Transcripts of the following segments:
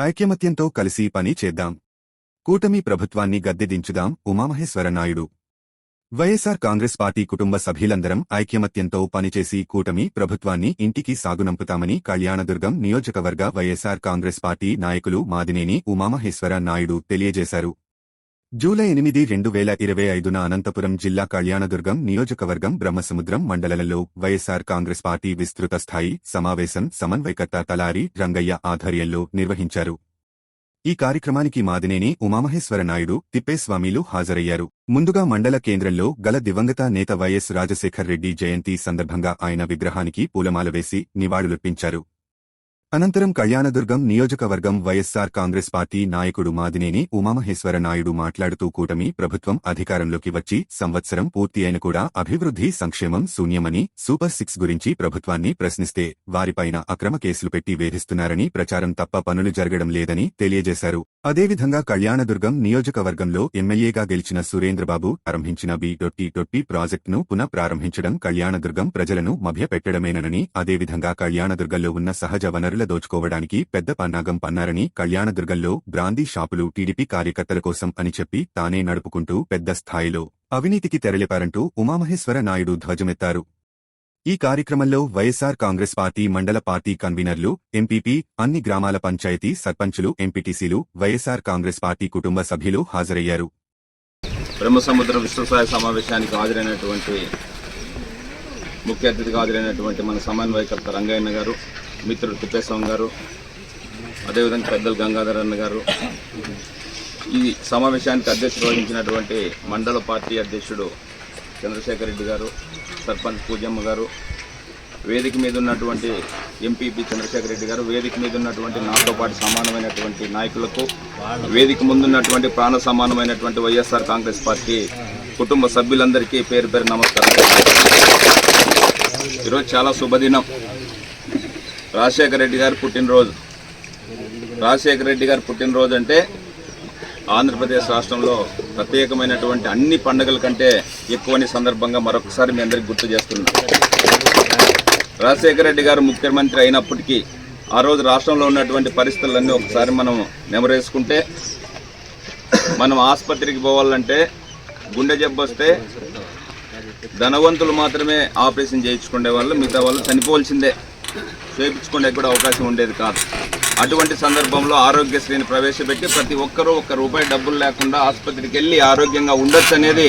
ఐక్యమత్యంతో కలిసి పని చేద్దాం. కూటమి ప్రభుత్వాన్ని గద్దెదించుదాం ఉమామహేశ్వర నాయుడు వైఎస్సార్ కాంగ్రెస్ పార్టీ కుటుంబ సభ్యులందరం ఐక్యమత్యంతో పనిచేసి కూటమి ప్రభుత్వాన్ని ఇంటికి సాగునంపుతామని కళ్యాణదుర్గం నియోజకవర్గ వైఎస్సార్ కాంగ్రెస్ పార్టీ నాయకులు మాదినేని ఉమామహేశ్వర నాయుడు తెలియజేశారు. జూలై ఎనిమిది రెండు వేల ఇరవై ఐదున అనంతపురం జిల్లా కళ్యాణదుర్గం నియోజకవర్గం బ్రహ్మసముద్రం మండలంలో వైఎస్సార్ కాంగ్రెస్ పార్టీ విస్తృత స్థాయి సమావేశం సమన్వయకర్త తలారి రంగయ్య ఆధ్వర్యంలో నిర్వహించారు. ఈ కార్యక్రమానికి మాదినేని ఉమామహేశ్వర నాయుడు తిప్పేస్వామిలు హాజరయ్యారు. ముందుగా మండల కేంద్రంలో గల దివంగత నేత వైఎస్ రాజశేఖర్ రెడ్డి జయంతి సందర్భంగా ఆయన విగ్రహానికి పూలమాల వేసి నివాళులర్పించారు. అనంతరం కళ్యాణదుర్గం నియోజకవర్గం వైఎస్సార్ కాంగ్రెస్ పార్టీ నాయకుడు మాదినేని ఉమామహేశ్వర నాయుడు మాట్లాడుతూ కూటమి ప్రభుత్వం అధికారంలోకి వచ్చి సంవత్సరం పూర్తి అయిన కూడా అభివృద్ధి సంక్షేమం శూన్యమని సూపర్ సిక్స్ గురించి ప్రభుత్వాన్ని ప్రశ్నిస్తే వారిపైన అక్రమ కేసులు పెట్టి వేధిస్తున్నారని ప్రచారం తప్ప పనులు జరగడం లేదని తెలియజేశారు. అదేవిధంగా కళ్యాణదుర్గం నియోజకవర్గంలో ఎమ్మెల్యేగా గెలిచిన సురేంద్రబాబు ప్రారంభించిన బి డొట్టి డొట్టి ప్రాజెక్టును పునః ప్రారంభించడం కళ్యాణదుర్గం ప్రజలను మభ్యపెట్టడమేనని అదేవిధంగా కళ్యాణదుర్గంలో ఉన్న సహజ వనరులు దోచుకోవడానికి పెద్ద పన్నాగం పన్నారని కళ్యాణదుర్గంలో బ్రాందీ షాపులు టీడీపీ కార్యకర్తల కోసం అని చెప్పి తానే నడుపుకుంటూ పెద్ద స్థాయిలో అవినీతికి తెరలిపారంటూ ఉమామహేశ్వర నాయుడు ధ్వజమెత్తారు. ఈ కార్యక్రమంలో వైఎస్సార్ కాంగ్రెస్ పార్టీ మండల పార్టీ కన్వీనర్లు ఎంపీపీ అన్ని గ్రామాల పంచాయతీ సర్పంచులు ఎంపీటీసీలు వైఎస్సార్ కాంగ్రెస్ పార్టీ కుటుంబ సభ్యులు హాజరయ్యారు. బ్రహ్మసముద్ర విశ్వసాయ సమావేశానికి హాజరైనటువంటి ముఖ్య అతిథిగా హాజరైనటువంటి మన సమన్వయకర్త రంగయ్య గారు మిత్రుడు తిప్పేస్వామి గారు అదేవిధంగా పెద్దలు గంగాధర్ అన్న గారు. ఈ సమావేశానికి అధ్యక్షత వహించినటువంటి మండల పార్టీ అధ్యక్షుడు చంద్రశేఖర్ రెడ్డి గారు సర్పంచ్ పూజమ్మ గారు వేదిక మీద ఉన్నటువంటి ఎంపీపీ చంద్రశేఖర్ రెడ్డి గారు వేదిక మీద ఉన్నటువంటి నాతో పాటు సమానమైనటువంటి నాయకులకు వేదిక ముందున్నటువంటి ప్రాణ సమానమైనటువంటి వైఎస్ఆర్ కాంగ్రెస్ పార్టీ కుటుంబ సభ్యులందరికీ పేరు పేరు నమస్కారం ఈరోజు చాలా శుభదినం. రాజశేఖర రెడ్డి గారు పుట్టినరోజు. రాజశేఖర రెడ్డి గారు పుట్టినరోజు అంటే ఆంధ్రప్రదేశ్ రాష్ట్రంలో ప్రత్యేకమైనటువంటి అన్ని పండుగల కంటే ఎక్కువని సందర్భంగా మరొకసారి మీ అందరికి గుర్తు చేస్తున్నాం రాజశేఖర రెడ్డి గారు ముఖ్యమంత్రి అయినప్పటికీ ఆ రోజు రాష్ట్రంలో ఉన్నటువంటి పరిస్థితులన్నీ ఒకసారి మనం నెమరేసుకుంటే మనం ఆసుపత్రికి పోవాలంటే గుండె జబ్బు వస్తే ధనవంతులు మాత్రమే ఆపరేషన్ చేయించుకునే వాళ్ళు మిగతా వాళ్ళు చనిపోవాల్సిందే. చేయించుకునే కూడా అవకాశం ఉండేది కాదు. అటువంటి సందర్భంలో ఆరోగ్యశ్రీని ప్రవేశపెట్టి ప్రతి ఒక్కరూ ఒక్క రూపాయి డబ్బులు లేకుండా ఆసుపత్రికి వెళ్ళి ఆరోగ్యంగా ఉండొచ్చు అనేది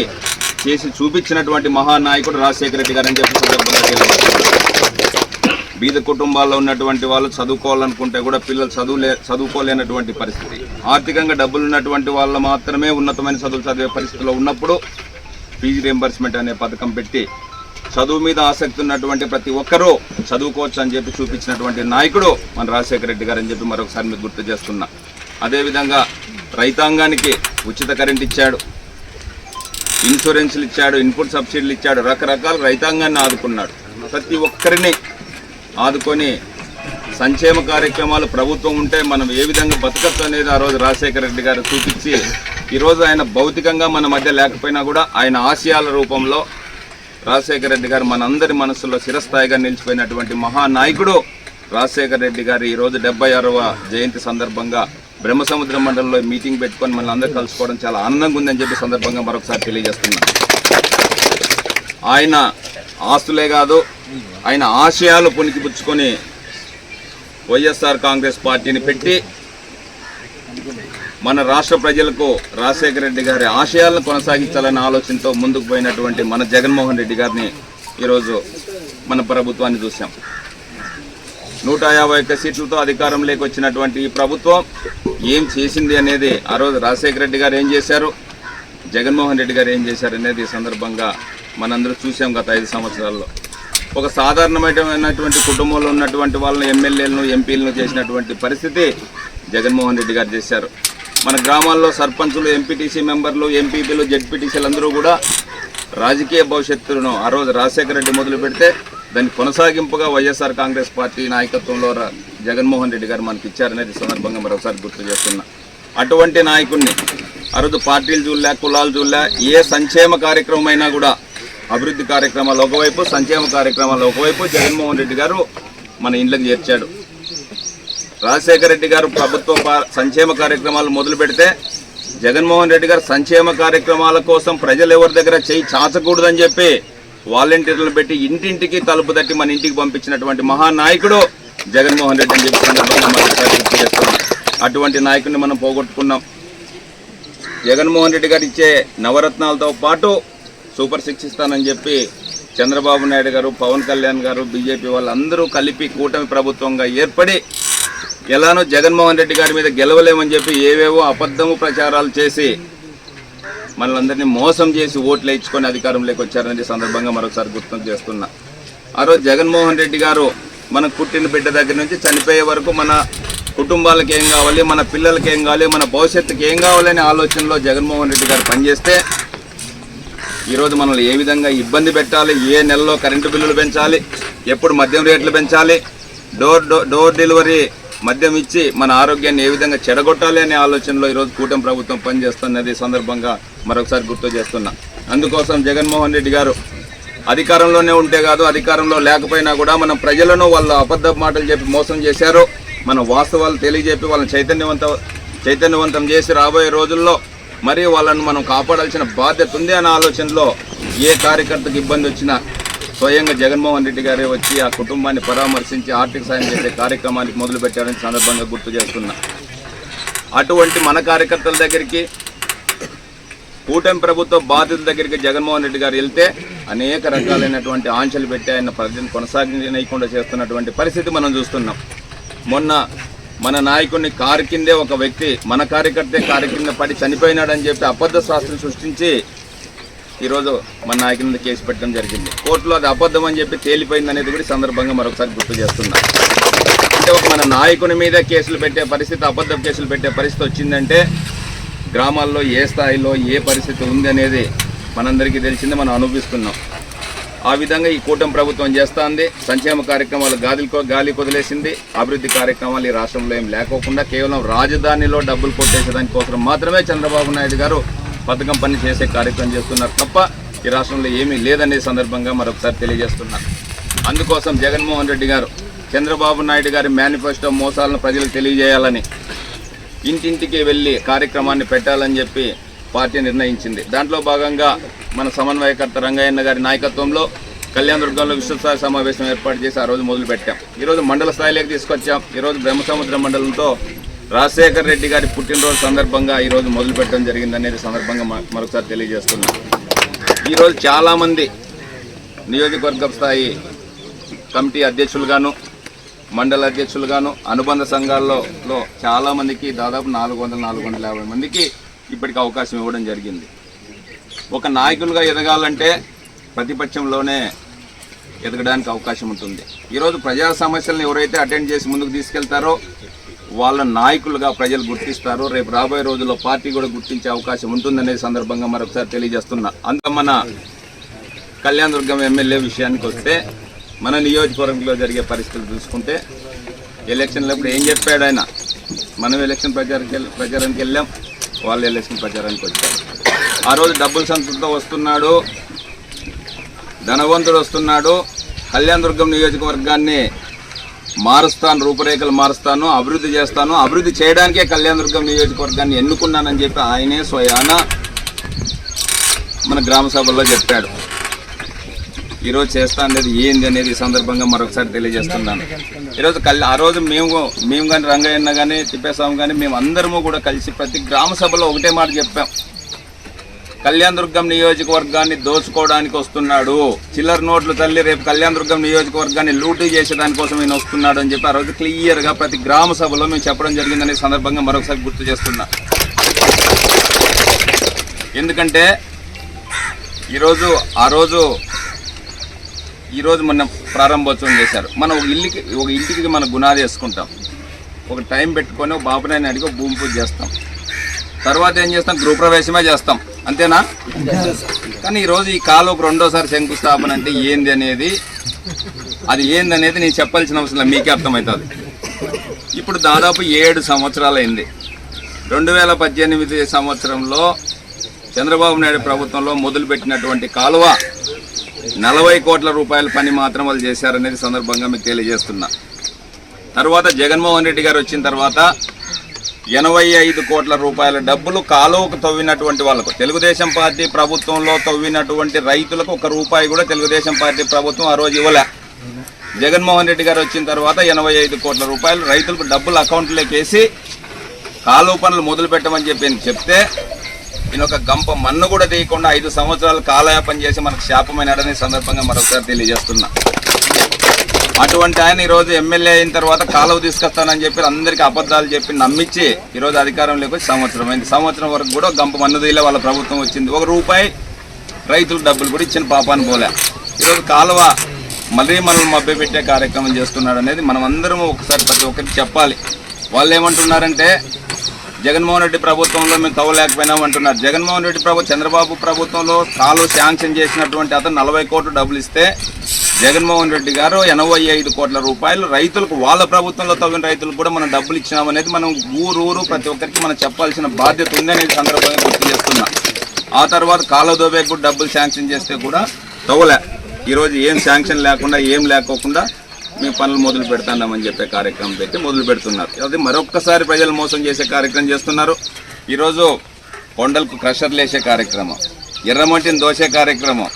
చేసి చూపించినటువంటి మహానాయకుడు రాజశేఖర రెడ్డి గారు అని చెప్పి సందర్భంగా బీద కుటుంబాల్లో ఉన్నటువంటి వాళ్ళు చదువుకోవాలనుకుంటే కూడా పిల్లలు చదువులే చదువుకోలేనటువంటి పరిస్థితి. ఆర్థికంగా డబ్బులు ఉన్నటువంటి వాళ్ళు మాత్రమే ఉన్నతమైన చదువులు చదివే పరిస్థితిలో ఉన్నప్పుడు ఫీజు రియంబర్స్మెంట్ అనే పథకం పెట్టి చదువు మీద ఆసక్తి ఉన్నటువంటి ప్రతి ఒక్కరూ చదువుకోవచ్చు అని చెప్పి చూపించినటువంటి నాయకుడు మన రాజశేఖర రెడ్డి గారు అని చెప్పి మరొకసారి మీకు గుర్తు చేస్తున్నా. అదేవిధంగా రైతాంగానికి ఉచిత కరెంట్ ఇచ్చాడు. ఇన్సూరెన్స్లు ఇచ్చాడు ఇన్పుట్ సబ్సిడీలు ఇచ్చాడు రకరకాల రైతాంగాన్ని ఆదుకున్నాడు. ప్రతి ఒక్కరిని ఆదుకొని సంక్షేమ కార్యక్రమాలు ప్రభుత్వం ఉంటే మనం ఏ విధంగా బతకచ్చు అనేది ఆ రోజు రాజశేఖర రెడ్డి గారు చూపించి ఈరోజు ఆయన భౌతికంగా మన మధ్య లేకపోయినా కూడా ఆయన ఆశయాల రూపంలో రాజశేఖర రెడ్డి గారు మనందరి మనసులో చిరస్థాయిగా నిలిచిపోయినటువంటి మహానాయకుడు రాజశేఖర రెడ్డి గారు ఈరోజు డెబ్బై ఆరవ జయంతి సందర్భంగా బ్రహ్మసముద్ర మండలంలో మీటింగ్ పెట్టుకొని మనల్ని అందరూ కలుసుకోవడం చాలా ఆనందంగా ఉందని చెప్పి సందర్భంగా మరొకసారి తెలియజేస్తున్నాను. ఆయన ఆస్తులే కాదు ఆయన ఆశయాలు పుణికిపుచ్చుకొని వైఎస్ఆర్ కాంగ్రెస్ పార్టీని పెట్టి మన రాష్ట్ర ప్రజలకు రాజశేఖర రెడ్డి గారి ఆశయాలను కొనసాగించాలనే ఆలోచనతో ముందుకు పోయినటువంటి మన జగన్మోహన్ రెడ్డి గారిని ఈరోజు మన ప్రభుత్వాన్ని చూసాం నూట యాభై ఒక్క సీట్లతో అధికారంలోకి వచ్చినటువంటి ఈ ప్రభుత్వం ఏం చేసింది అనేది ఆ రోజు రాజశేఖర రెడ్డి గారు ఏం చేశారు? జగన్మోహన్ రెడ్డి గారు ఏం చేశారు అనేది ఈ సందర్భంగా మనందరూ చూసాం గత ఐదు సంవత్సరాల్లో. ఒక సాధారణమైనటువంటి కుటుంబంలో ఉన్నటువంటి వాళ్ళని ఎమ్మెల్యేలను ఎంపీలను చేసినటువంటి పరిస్థితి జగన్మోహన్ రెడ్డి గారు చేశారు. మన గ్రామాల్లో సర్పంచులు ఎంపీటీసీ మెంబర్లు ఎంపీపీలు జెడ్పీటీసీలు అందరూ కూడా రాజకీయ భవిష్యత్తును ఆ రోజు రాజశేఖర రెడ్డి మొదలు పెడితే దాన్ని కొనసాగింపుగా వైఎస్ఆర్ కాంగ్రెస్ పార్టీ నాయకత్వంలో జగన్మోహన్ రెడ్డి గారు మనకి ఇచ్చారనేది సందర్భంగా మరొకసారి గుర్తు చేస్తున్నా. అటువంటి నాయకుడిని ఆ రోజు పార్టీలు చూడలే కులాలు చూడలే ఏ సంక్షేమ కార్యక్రమం అయినా కూడా అభివృద్ధి కార్యక్రమాలు ఒకవైపు సంక్షేమ కార్యక్రమాలు ఒకవైపు జగన్మోహన్ రెడ్డి గారు మన ఇండ్లకు చేర్చాడు. రాజశేఖర రెడ్డి గారు ప్రభుత్వ పా- సంక్షేమ కార్యక్రమాలు మొదలు పెడితే జగన్మోహన్ రెడ్డి గారు సంక్షేమ కార్యక్రమాల కోసం ప్రజలు ఎవరి దగ్గర చేయి చాచకూడదని చెప్పి వాలంటీర్లు పెట్టి ఇంటింటికి తలుపు తట్టి మన ఇంటికి పంపించినటువంటి మహానాయకుడు జగన్మోహన్ రెడ్డి అని చెప్పి సందర్భంగా అటువంటి నాయకుడిని మనం పోగొట్టుకున్నాం. జగన్మోహన్ రెడ్డి గారు ఇచ్చే నవరత్నాలతో పాటు సూపర్ సిక్స్ ఇస్తానని చెప్పి చంద్రబాబు నాయుడు గారు పవన్ కళ్యాణ్ గారు బీజేపీ వాళ్ళందరూ కలిపి కూటమి ప్రభుత్వంగా ఏర్పడి ఎలానో జగన్మోహన్ రెడ్డి గారి మీద గెలవలేమని చెప్పి ఏవేవో అబద్ధము ప్రచారాలు చేసి మనలందరినీ మోసం చేసి ఓట్లు ఇచ్చుకొని అధికారంలోకి వచ్చారనే సందర్భంగా మరొకసారి గుర్తు చేస్తున్నా. ఆ రోజు జగన్మోహన్ రెడ్డి గారు మన పుట్టిన బిడ్డ దగ్గర నుంచి చనిపోయే వరకు మన కుటుంబాలకు ఏం కావాలి మన పిల్లలకి ఏం కావాలి మన భవిష్యత్తుకి ఏం కావాలనే ఆలోచనలో జగన్మోహన్ రెడ్డి గారు పనిచేస్తే ఈరోజు మనల్ని ఏ విధంగా ఇబ్బంది పెట్టాలి ఏ నెలలో కరెంటు బిల్లులు పెంచాలి ఎప్పుడు మద్యం రేట్లు పెంచాలి డోర్ డో- డోర్ డెలివరీ మద్యం ఇచ్చి మన ఆరోగ్యాన్ని ఏ విధంగా చెడగొట్టాలి అనే ఆలోచనలో ఈరోజు కూటమి ప్రభుత్వం పనిచేస్తున్నది సందర్భంగా మరొకసారి గుర్తు చేస్తున్నా. అందుకోసం జగన్మోహన్ రెడ్డి గారు అధికారంలోనే ఉంటే కాదు అధికారంలో లేకపోయినా కూడా మనం ప్రజలను వాళ్ళ అబద్ధ మాటలు చెప్పి మోసం చేశారు. మన వాస్తవాలు తెలియజెప్పి వాళ్ళని చైతన్యవంత చైతన్యవంతం చేసి రాబోయే రోజుల్లో మరి వాళ్ళను మనం కాపాడాల్సిన బాధ్యత ఉంది అనే ఆలోచనలో ఏ కార్యకర్తకు ఇబ్బంది వచ్చినా స్వయంగా జగన్మోహన్ రెడ్డి గారే వచ్చి ఆ కుటుంబాన్ని పరామర్శించి ఆర్థిక సాయం చేసే కార్యక్రమానికి మొదలుపెట్టారని సందర్భంగా గుర్తు చేస్తున్నా. అటువంటి మన కార్యకర్తల దగ్గరికి కూటమి ప్రభుత్వ బాధితుల దగ్గరికి జగన్మోహన్ రెడ్డి గారు వెళ్తే అనేక రకాలైనటువంటి ఆంక్షలు పెట్టి ఆయన ప్రజలను కొనసాగించకుండా చేస్తున్నటువంటి పరిస్థితి మనం చూస్తున్నాం. మొన్న మన నాయకుడిని కారు కిందే ఒక వ్యక్తి మన కార్యకర్తే కారు కింద పడి చనిపోయినాడని చెప్పి అబద్ధ శాస్త్రం సృష్టించి ఈరోజు మన నాయకుని మీద కేసు పెట్టడం జరిగింది. కోర్టులో అది అబద్ధం అని చెప్పి తేలిపోయింది అనేది కూడా సందర్భంగా మరొకసారి గుర్తు చేస్తున్నా. అంటే ఒక మన నాయకుని మీద కేసులు పెట్టే పరిస్థితి అబద్ధం కేసులు పెట్టే పరిస్థితి వచ్చిందంటే గ్రామాల్లో ఏ స్థాయిలో ఏ పరిస్థితి ఉంది అనేది మనందరికీ తెలిసిందే మనం అనుభవిస్తున్నాం. ఆ విధంగా ఈ కూటమి ప్రభుత్వం చేస్తోంది. సంక్షేమ కార్యక్రమాలు గాలి గాలి కుదిలేసింది. అభివృద్ధి కార్యక్రమాలు ఈ రాష్ట్రంలో ఏం లేకోకుండా కేవలం రాజధానిలో డబ్బులు కొట్టేసేదానికోసం మాత్రమే చంద్రబాబు నాయుడు గారు పథకం పని చేసే కార్యక్రమం చేస్తున్నారు తప్ప ఈ రాష్ట్రంలో ఏమీ లేదనే సందర్భంగా మరొకసారి తెలియజేస్తున్నారు. అందుకోసం జగన్మోహన్ రెడ్డి గారు చంద్రబాబు నాయుడు గారి మేనిఫెస్టో మోసాలను ప్రజలకు తెలియజేయాలని ఇంటింటికి వెళ్ళి కార్యక్రమాన్ని పెట్టాలని చెప్పి పార్టీ నిర్ణయించింది. దాంట్లో భాగంగా మన సమన్వయకర్త రంగయ్యన్న గారి నాయకత్వంలో కళ్యాణదుర్గంలో విశ్వస్థాయి సమావేశం ఏర్పాటు చేసి ఆ రోజు మొదలు పెట్టాం ఈరోజు మండల స్థాయిలోకి తీసుకొచ్చాం. ఈరోజు బ్రహ్మసముద్ర మండలంతో రాజశేఖర్ రెడ్డి గారి పుట్టినరోజు సందర్భంగా ఈరోజు మొదలు పెట్టడం జరిగింది అనేది సందర్భంగా మరొకసారి తెలియజేస్తున్నాం. ఈరోజు చాలామంది నియోజకవర్గ స్థాయి కమిటీ అధ్యక్షులుగాను మండల అధ్యక్షులుగాను అనుబంధ సంఘాల్లో చాలామందికి దాదాపు నాలుగు వందల నాలుగు వందల యాభై మందికి ఇప్పటికి అవకాశం ఇవ్వడం జరిగింది. ఒక నాయకులుగా ఎదగాలంటే ప్రతిపక్షంలోనే ఎదగడానికి అవకాశం ఉంటుంది. ఈరోజు ప్రజా సమస్యలను ఎవరైతే అటెండ్ చేసి ముందుకు తీసుకెళ్తారో వాళ్ళ నాయకులుగా ప్రజలు గుర్తిస్తారు. రేపు రాబోయే రోజుల్లో పార్టీ కూడా గుర్తించే అవకాశం ఉంటుందనే సందర్భంగా మరొకసారి తెలియజేస్తున్నా. అందుకే మన కళ్యాణదుర్గం ఎమ్మెల్యే విషయానికి వస్తే మన నియోజకవర్గంలో జరిగే పరిస్థితులు చూసుకుంటే ఎలక్షన్లప్పుడు ఏం చెప్పాడు ఆయన? మనం ఎలక్షన్ ప్రచారానికి ప్రచారానికి వెళ్ళాం వాళ్ళు ఎలక్షన్ ప్రచారానికి వచ్చారు. ఆ రోజు డబ్బుల సంతతో వస్తున్నాడు ధనవంతుడు వస్తున్నాడు. కళ్యాణదుర్గం నియోజకవర్గాన్ని మారుస్తాను రూపురేఖలు మారుస్తాను అభివృద్ధి చేస్తాను. అభివృద్ధి చేయడానికే కళ్యాణదుర్గం నియోజకవర్గాన్ని ఎన్నుకున్నానని చెప్పి ఆయనే స్వయాన మన గ్రామ సభల్లో చెప్పాడు. ఈరోజు చేస్తా అనేది ఏంది అనేది ఈ సందర్భంగా మరొకసారి తెలియజేస్తున్నాను. ఈరోజు కల్ ఆ రోజు మేము మేము కానీ రంగయ్యన్న కానీ తిప్పేస్వామి కానీ మేము అందరము కూడా కలిసి ప్రతి గ్రామ సభలో ఒకటే మాట చెప్పాం. కళ్యాణదుర్గం నియోజకవర్గాన్ని దోచుకోవడానికి వస్తున్నాడు. చిల్లర నోట్లు తల్లి రేపు కళ్యాణదుర్గం నియోజకవర్గాన్ని లూటీ చేసే దానికోసం ఈయన వస్తున్నాడు అని చెప్పి ఆ రోజు క్లియర్గా ప్రతి గ్రామ సభలో మేము చెప్పడం జరిగిందనే సందర్భంగా మరొకసారి గుర్తు చేస్తున్నా. ఎందుకంటే ఈరోజు ఆ రోజు ఈరోజు మన ప్రారంభోత్సవం చేశారు. మనం ఒక ఇల్లుకి ఒక ఇంటికి మనం గునాది వేసుకుంటాం. ఒక టైం పెట్టుకొని ఒక బాబునాయని అడిగి భూమి పూజ చేస్తాం. తర్వాత ఏం చేస్తాం? గృహప్రవేశమే చేస్తాం. అంతేనా? కానీ ఈరోజు ఈ కాలువకు రెండోసారి శంకుస్థాపన అంటే ఏంది అనేది అది ఏంది అనేది నేను చెప్పాల్సిన అవసరం మీకే అర్థమవుతుంది. ఇప్పుడు దాదాపు ఏడు సంవత్సరాలైంది. రెండు వేల పద్దెనిమిది సంవత్సరంలో చంద్రబాబు నాయుడు ప్రభుత్వంలో మొదలుపెట్టినటువంటి కాలువ నలభై కోట్ల రూపాయల పని మాత్రం వాళ్ళు చేశారనేది సందర్భంగా మీకు తెలియజేస్తున్నా. తర్వాత జగన్మోహన్ రెడ్డి గారు వచ్చిన తర్వాత ఎనభై ఐదు కోట్ల రూపాయల డబ్బులు కాలువకు తవ్వినటువంటి వాళ్ళకు. తెలుగుదేశం పార్టీ ప్రభుత్వంలో తవ్వినటువంటి రైతులకు ఒక రూపాయి కూడా తెలుగుదేశం పార్టీ ప్రభుత్వం ఆ రోజు ఇవ్వలే. జగన్మోహన్ రెడ్డి గారు వచ్చిన తర్వాత ఎనభై ఐదు కోట్ల రూపాయలు రైతులకు డబ్బులు అకౌంట్లోకి వేసి కాలువ పనులు మొదలు పెట్టమని చెప్పి చెప్తే ఈయన ఒక గంప మన్ను కూడా తీయకుండా ఐదు సంవత్సరాలు కాలయాపన చేసి మనకు శాపమైన సందర్భంగా మరొకసారి తెలియజేస్తున్నా. అటువంటి ఆయన ఈరోజు ఎమ్మెల్యే అయిన తర్వాత కాలువ తీసుకొస్తానని చెప్పి అందరికీ అబద్ధాలు చెప్పి నమ్మించి ఈరోజు అధికారంలోకి వచ్చి సంవత్సరం అయింది. సంవత్సరం వరకు కూడా గంప మన్నదీలే వాళ్ళ ప్రభుత్వం వచ్చింది. ఒక రూపాయి రైతులు డబ్బులు కూడా ఇచ్చిన పాపాన్ని పోలే. ఈరోజు కాలువ మళ్ళీ మనల్ని మభ్య పెట్టే కార్యక్రమం చేస్తున్నాడు అనేది మనం అందరం ఒకసారి ప్రతి ఒక్కరికి చెప్పాలి. వాళ్ళు ఏమంటున్నారంటే జగన్మోహన్ రెడ్డి ప్రభుత్వంలో మేము తవ్వలేకపోయినాం అంటున్నారు. జగన్మోహన్ రెడ్డి ప్రభు చంద్రబాబు ప్రభుత్వంలో కాలు శాంక్షన్ చేసినటువంటి అతను నలభై కోట్లు డబ్బులు ఇస్తే జగన్మోహన్ రెడ్డి గారు ఎనభై ఐదు కోట్ల రూపాయలు రైతులకు వాళ్ళ ప్రభుత్వంలో తవ్విన రైతులకు కూడా మనం డబ్బులు ఇచ్చినామనేది మనం ఊరు ఊరు ప్రతి ఒక్కరికి మనం చెప్పాల్సిన బాధ్యత ఉంది అనేది సందర్భంగా గుర్తు చేస్తున్నా. ఆ తర్వాత కాలదోబే కూడా డబ్బులు శాంక్షన్ చేస్తే కూడా తవ్వలే. ఈరోజు ఏం శాంక్షన్ లేకుండా ఏం లేకోకుండా మేము పనులు మొదలు పెడతామని చెప్పే కార్యక్రమం పెట్టి మొదలు పెడుతున్నారు. అది మరొక్కసారి ప్రజలు మోసం చేసే కార్యక్రమం చేస్తున్నారు. ఈరోజు కొండలకు క్రషర్లు వేసే కార్యక్రమం ఎర్రమట్టిని దోసే కార్యక్రమం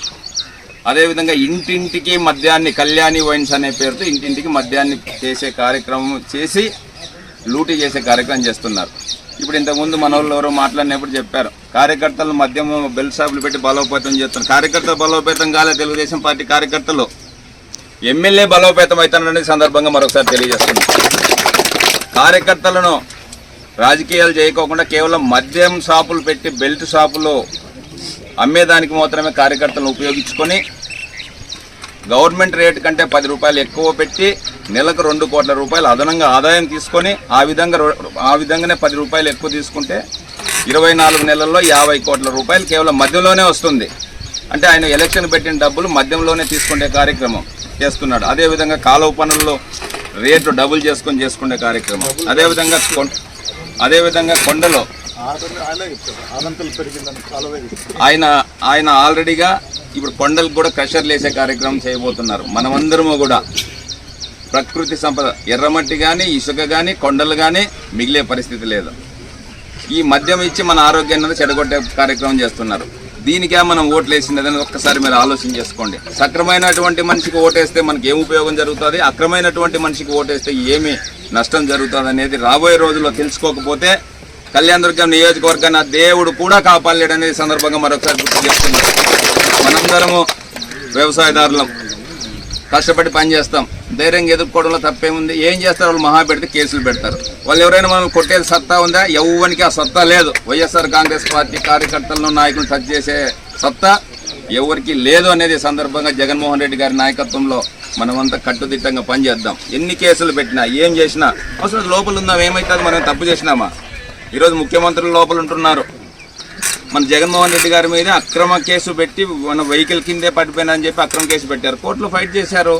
అదేవిధంగా ఇంటింటికి మద్యాన్ని కళ్యాణి వైన్స్ అనే పేరుతో ఇంటింటికి మద్యాన్ని చేసే కార్యక్రమం చేసి లూటీ చేసే కార్యక్రమం చేస్తున్నారు. ఇప్పుడు ఇంతకుముందు మన వాళ్ళు ఎవరో మాట్లాడినప్పుడు చెప్పారు కార్యకర్తలు మద్యం బెల్ షాపులు పెట్టి బలోపేతం చేస్తున్నారు. కార్యకర్తలు బలోపేతం కాలే తెలుగుదేశం పార్టీ కార్యకర్తలు. ఎమ్మెల్యే బలోపేతం అవుతాననే సందర్భంగా మరొకసారి తెలియజేస్తున్నారు కార్యకర్తలను రాజకీయాలు చేయకోకుండా కేవలం మద్యం షాపులు పెట్టి బెల్ట్ షాపులో అమ్మేదానికి మాత్రమే కార్యకర్తలను ఉపయోగించుకొని గవర్నమెంట్ రేట్ కంటే పది రూపాయలు ఎక్కువ పెట్టి నెలకు రెండు కోట్ల రూపాయలు అదనంగా ఆదాయం తీసుకొని ఆ విధంగా రో- ఆ విధంగానే పది రూపాయలు ఎక్కువ తీసుకుంటే ఇరవై నాలుగు నెలల్లో యాభై కోట్ల రూపాయలు కేవలం మద్యంలోనే వస్తుంది. అంటే ఆయన ఎలక్షన్ పెట్టిన డబ్బులు మద్యంలోనే తీసుకునే కార్యక్రమం చేస్తున్నాడు. అదేవిధంగా కాలువ పనుల్లో రేటు డబుల్ చేసుకొని చేసుకునే కార్యక్రమం. అదేవిధంగా కొం- అదేవిధంగా కొండలో ఆయన ఆయన ఆల్రెడీగా ఇప్పుడు కొండలకు కూడా క్రషర్లు వేసే కార్యక్రమం చేయబోతున్నారు. మనమందరము కూడా ప్రకృతి సంపద ఎర్రమట్టి కానీ ఇసుక కానీ కొండలు కానీ మిగిలే పరిస్థితి లేదు. ఈ మద్యం ఇచ్చి మన ఆరోగ్యాన్ని చెడగొట్టే కార్యక్రమం చేస్తున్నారు. దీనికే మనం ఓట్లేసినదని ఒక్కసారి మీరు ఆలోచన చేసుకోండి. సక్రమైనటువంటి మనిషికి ఓటేస్తే మనకి ఏం ఉపయోగం జరుగుతుంది? అక్రమైనటువంటి మనిషికి ఓటేస్తే ఏమి నష్టం జరుగుతుంది అనేది రాబోయే రోజుల్లో తెలుసుకోకపోతే కళ్యాణదుర్గం నియోజకవర్గాన్ని దేవుడు కూడా కాపాడలేడనే సందర్భంగా మరొకసారి గుర్తు చేస్తున్నాం. మనందరము వ్యవసాయదారులం. కష్టపడి పని చేస్తాం. ధైర్యంగా ఎదుర్కోవడంలో తప్పేముంది? ఏం చేస్తారు? వాళ్ళు మహా పెడితే కేసులు పెడతారు. వాళ్ళు ఎవరైనా మనం కొట్టేది సత్తా ఉందా? ఎవ్వనికి ఆ సత్తా లేదు. వైఎస్ఆర్ కాంగ్రెస్ పార్టీ కార్యకర్తలను నాయకులను టచ్ చేసే సత్తా ఎవరికి లేదు అనేది సందర్భంగా జగన్మోహన్ రెడ్డి గారి నాయకత్వంలో మనమంతా కట్టుదిట్టంగా పనిచేద్దాం. ఎన్ని కేసులు పెట్టినా ఏం చేసినా అసలు లోపల ఉందా ఏమైతుంది మనం తప్పు చేసినామా? ఈరోజు ముఖ్యమంత్రులు లోపల ఉంటున్నారు. మన జగన్మోహన్ రెడ్డి గారి మీద అక్రమ కేసు పెట్టి మన వెహికల్ కిందే పడిపోయినా అని చెప్పి అక్రమ కేసు పెట్టారు. కోర్టులో ఫైట్ చేశారు.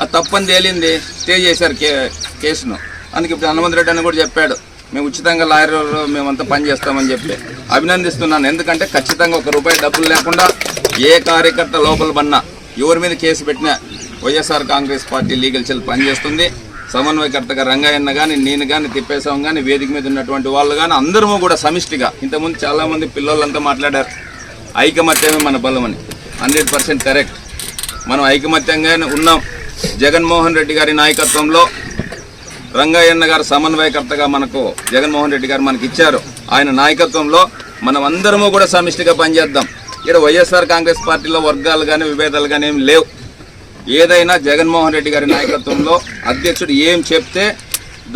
అది తప్పని తేలింది. స్టే చేశారు కే కేసును. అందుకే ఇప్పుడు హనుమంత్ రెడ్డి అని కూడా చెప్పాడు. మేము ఉచితంగా లాయర్ మేమంతా పని చేస్తామని చెప్పి. అభినందిస్తున్నాను. ఎందుకంటే ఖచ్చితంగా ఒక రూపాయి డబ్బులు లేకుండా ఏ కార్యకర్త లోపల పడినా ఎవరి మీద కేసు పెట్టినా YSR Congress party legal cell పనిచేస్తుంది. సమన్వయకర్తగా రంగయ్యన్న కానీ నేను కానీ తిప్పేశాం కానీ వేదిక మీద ఉన్నటువంటి వాళ్ళు కానీ అందరము కూడా సమిష్టిగా. ఇంతకుముందు చాలామంది పిల్లలంతా మాట్లాడారు. ఐకమత్యమే మన బలమని హండ్రెడ్ పర్సెంట్ కరెక్ట్. మనం ఐకమత్యంగానే ఉన్నాం. జగన్మోహన్ రెడ్డి గారి నాయకత్వంలో రంగయ్యన్న గారు సమన్వయకర్తగా మనకు జగన్మోహన్ రెడ్డి గారు మనకి ఇచ్చారు. ఆయన నాయకత్వంలో మనం అందరము కూడా సమిష్టిగా పనిచేద్దాం. ఇక్కడ వైఎస్ఆర్ కాంగ్రెస్ పార్టీలో వర్గాలు కానీ విభేదాలు కానీ ఏమి లేవు. ఏదైనా జగన్మోహన్ రెడ్డి గారి నాయకత్వంలో అధ్యక్షుడు ఏం చెప్తే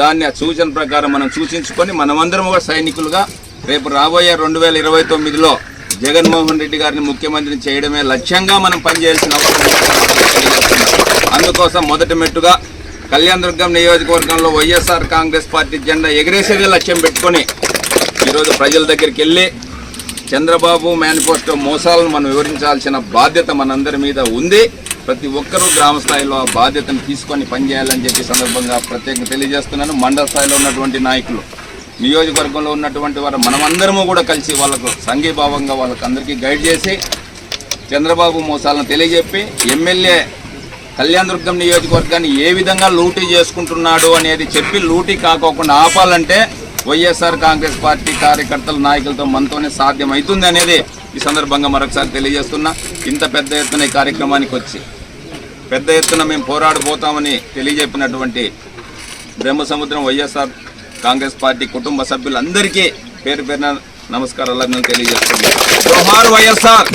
దాన్ని ఆ సూచన ప్రకారం మనం సూచించుకొని మనమందరం కూడా సైనికులుగా రేపు రాబోయే రెండు వేల ఇరవై తొమ్మిదిలో జగన్మోహన్ రెడ్డి గారిని ముఖ్యమంత్రిని చేయడమే లక్ష్యంగా మనం పనిచేయాల్సిన అవసరం అందుకోసం మొదటి మెట్టుగా కళ్యాణదుర్గం నియోజకవర్గంలో వైఎస్ఆర్ కాంగ్రెస్ పార్టీ జెండా ఎగిరేసేదే లక్ష్యం పెట్టుకొని ఈరోజు ప్రజల దగ్గరికి వెళ్ళి చంద్రబాబు మేనిఫెస్టో మోసాలను మనం వివరించాల్సిన బాధ్యత మనందరి మీద ఉంది. ప్రతి ఒక్కరూ గ్రామ స్థాయిలో ఆ బాధ్యతను తీసుకొని పనిచేయాలని చెప్పి సందర్భంగా ప్రత్యేకంగా తెలియజేస్తున్నాను. మండల స్థాయిలో ఉన్నటువంటి నాయకులు నియోజకవర్గంలో ఉన్నటువంటి వారు మనమందరము కూడా కలిసి వాళ్ళకు సంఘీభావంగా వాళ్ళకి అందరికీ గైడ్ చేసి చంద్రబాబు మోసాలను తెలియజెప్పి ఎమ్మెల్యే కళ్యాణదుర్గం నియోజకవర్గాన్ని ఏ విధంగా లూటీ చేసుకుంటున్నాడు అనేది చెప్పి లూటీ కాకోకుండా ఆపాలంటే వైఎస్ఆర్ కాంగ్రెస్ పార్టీ కార్యకర్తల నాయకులతో మనతోనే సాధ్యమవుతుంది అనేది ఈ సందర్భంగా మరొకసారి తెలియజేస్తున్నా. ఇంత పెద్ద ఎత్తున ఈ కార్యక్రమానికి వచ్చి పెద్ద ఎత్తున మేము పోరాడబోతామని తెలియజెప్పినటువంటి బ్రహ్మసముద్రం వైఎస్ఆర్ కాంగ్రెస్ పార్టీ కుటుంబ సభ్యులందరికీ పేరు పేరున నమస్కారాలను తెలియజేస్తున్నాను జోహార్ వైఎస్ఆర్.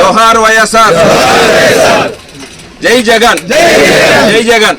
జోహార్ వైఎస్ఆర్. జై జగన్. జై జగన్.